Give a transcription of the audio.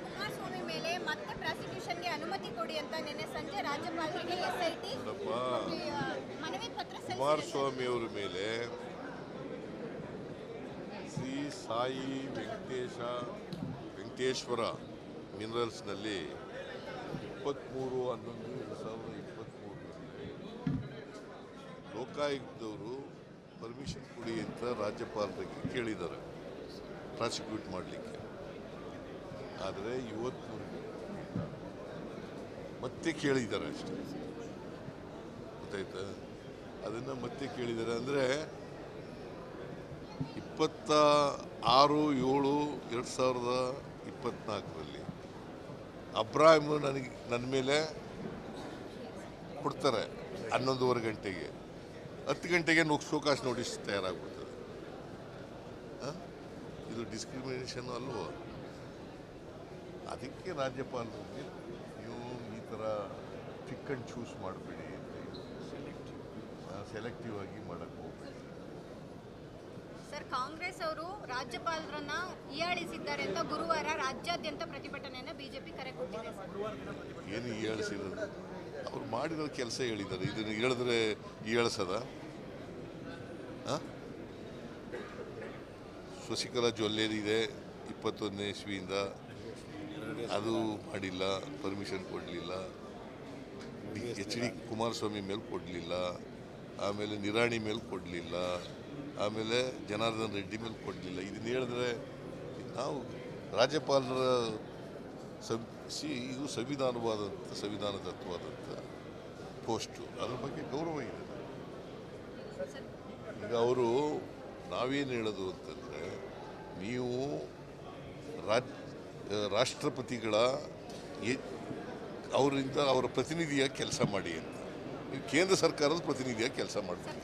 ಕುಮಾರಸ್ವಾಮಿ ಮೇಲೆ ಮತ್ತೆ ಪ್ರಾಸಿಕ್ಯೂಷನ್ಗೆ ಅನುಮತಿ ಕೊಡಿ ಅಂತ ನಿನ್ನೆ ಸಂಜೆ ರಾಜ್ಯಪಾಲರಿಗೆ ಎಸ್ಐಟಿ ಮನವಿ ಪತ್ರ. ಕುಮಾರಸ್ವಾಮಿ ಅವರ ಮೇಲೆ ಶ್ರೀ ಸಾಯಿ ವೆಂಕಟೇಶ ವೆಂಕಟೇಶ್ವರ ಮಿನರಲ್ಸ್ನಲ್ಲಿ ಇಪ್ಪತ್ತ್ಮೂರು ಹನ್ನೊಂದು ಎರಡು ಸಾವಿರದ ಇಪ್ಪತ್ತ್ಮೂರರಲ್ಲಿ ಲೋಕಾಯುಕ್ತವರು ಪರ್ಮಿಷನ್ ಕೊಡಿ ಅಂತ ರಾಜ್ಯಪಾಲರಿಗೆ ಕೇಳಿದ್ದಾರೆ ಪ್ರಾಸಿಕ್ಯೂಟ್ ಮಾಡಲಿಕ್ಕೆ. ಆದರೆ ಇವತ್ತು ಮತ್ತೆ ಕೇಳಿದ್ದಾರೆ ಅಷ್ಟೇ. ಗೊತ್ತಾಯ್ತಾ? ಅದನ್ನು ಮತ್ತೆ ಕೇಳಿದ್ದಾರೆ ಅಂದರೆ ಇಪ್ಪತ್ತ ಆರು, ಏಳು, ಎರಡು ಸಾವಿರದ ಇಪ್ಪತ್ತ್ನಾಲ್ಕರಲ್ಲಿ ಅಬ್ರಾಹಿಮ್ ನನಗೆ, ನನ್ನ ಮೇಲೆ ಕೊಡ್ತಾರೆ ಹನ್ನೊಂದುವರೆ ಗಂಟೆಗೆ. ಹತ್ತು ಗಂಟೆಗೆ ಶೋಕಾಸ್ ನೋಟಿಸ್ ತಯಾರಾಗ್ಬಿಡ್ತದೆ? ಇದು ಡಿಸ್ಕ್ರಿಮಿನೇಷನ್ ಅಲ್ವೋ? ಅದಕ್ಕೆ ರಾಜ್ಯಪಾಲರಿಗೆ ನೀವು ಈ ಥರ ಪಿಕ್ ಆ್ಯಂಡ್ ಚೂಸ್ ಮಾಡಬೇಡಿ ಸೆಲೆಕ್ಟಿವ್ ಆಗಿ ಮಾಡಕ್ಕೆ ಹೋಗ್ಬೇಡಿ. ಸರ್ ಕಾಂಗ್ರೆಸ್ ಅವರು ರಾಜ್ಯಪಾಲರನ್ನ ಹೀಯಾಳಿಸಿದ್ದಾರೆ ಅಂತ ಗುರುವಾರ ರಾಜ್ಯಾದ್ಯಂತ ಪ್ರತಿಭಟನೆಯನ್ನು ಬಿಜೆಪಿ ಕರೆ ಕೊಟ್ಟಿದೆ. ಸರ್ ಏನು ಹೇಳಿಸಿರೋದು ಅವ್ರು ಮಾಡಿರೋ ಕೆಲಸ ಹೇಳಿದ್ದಾರೆ. ಇದನ್ನು ಹೇಳಿದ್ರೆ ಹೇಳಿಸದ ಶಶಿಕಲಾ ಜೊಲ್ಲೇರಿದೆ ಇಪ್ಪತ್ತೊಂದನೇ ಇಸ್ವಿಯಿಂದ. ಅದು ಮಾಡಿಲ್ಲ ಪರ್ಮಿಷನ್ ಕೊಡಲಿಲ್ಲ. ಎಚ್ ಡಿ ಕುಮಾರಸ್ವಾಮಿ ಮೇಲೆ ಕೊಡಲಿಲ್ಲ. ಆಮೇಲೆ ನಿರಾಣಿ ಮೇಲೆ ಕೊಡಲಿಲ್ಲ. ಆಮೇಲೆ ಜನಾರ್ದನ್ ರೆಡ್ಡಿ ಮೇಲೆ ಕೊಡಲಿಲ್ಲ. ಇದನ್ನ ಹೇಳಿದ್ರೆ ನಾವು ರಾಜ್ಯಪಾಲರ ಸಂ ಸಿ, ಇದು ಸಂವಿಧಾನವಾದಂಥ ಸಂವಿಧಾನದತ್ವಾದಂಥ ಪೋಸ್ಟು. ಅದ್ರ ಬಗ್ಗೆ ಗೌರವ ಇದೆ ಈಗ ಅವರು ನಾವೇನು ಹೇಳೋದು ಅಂತಂದರೆ, ನೀವು ರಾಜ್ ರಾಷ್ಟ್ರಪತಿಗಳ ಅವರಿಂದ ಅವರ ಪ್ರತಿನಿಧಿಯಾಗಿ ಕೆಲಸ ಮಾಡಿ ಅಂತ. ಕೇಂದ್ರ ಸರ್ಕಾರದ ಪ್ರತಿನಿಧಿಯಾಗಿ ಕೆಲಸ ಮಾಡಬೇಕು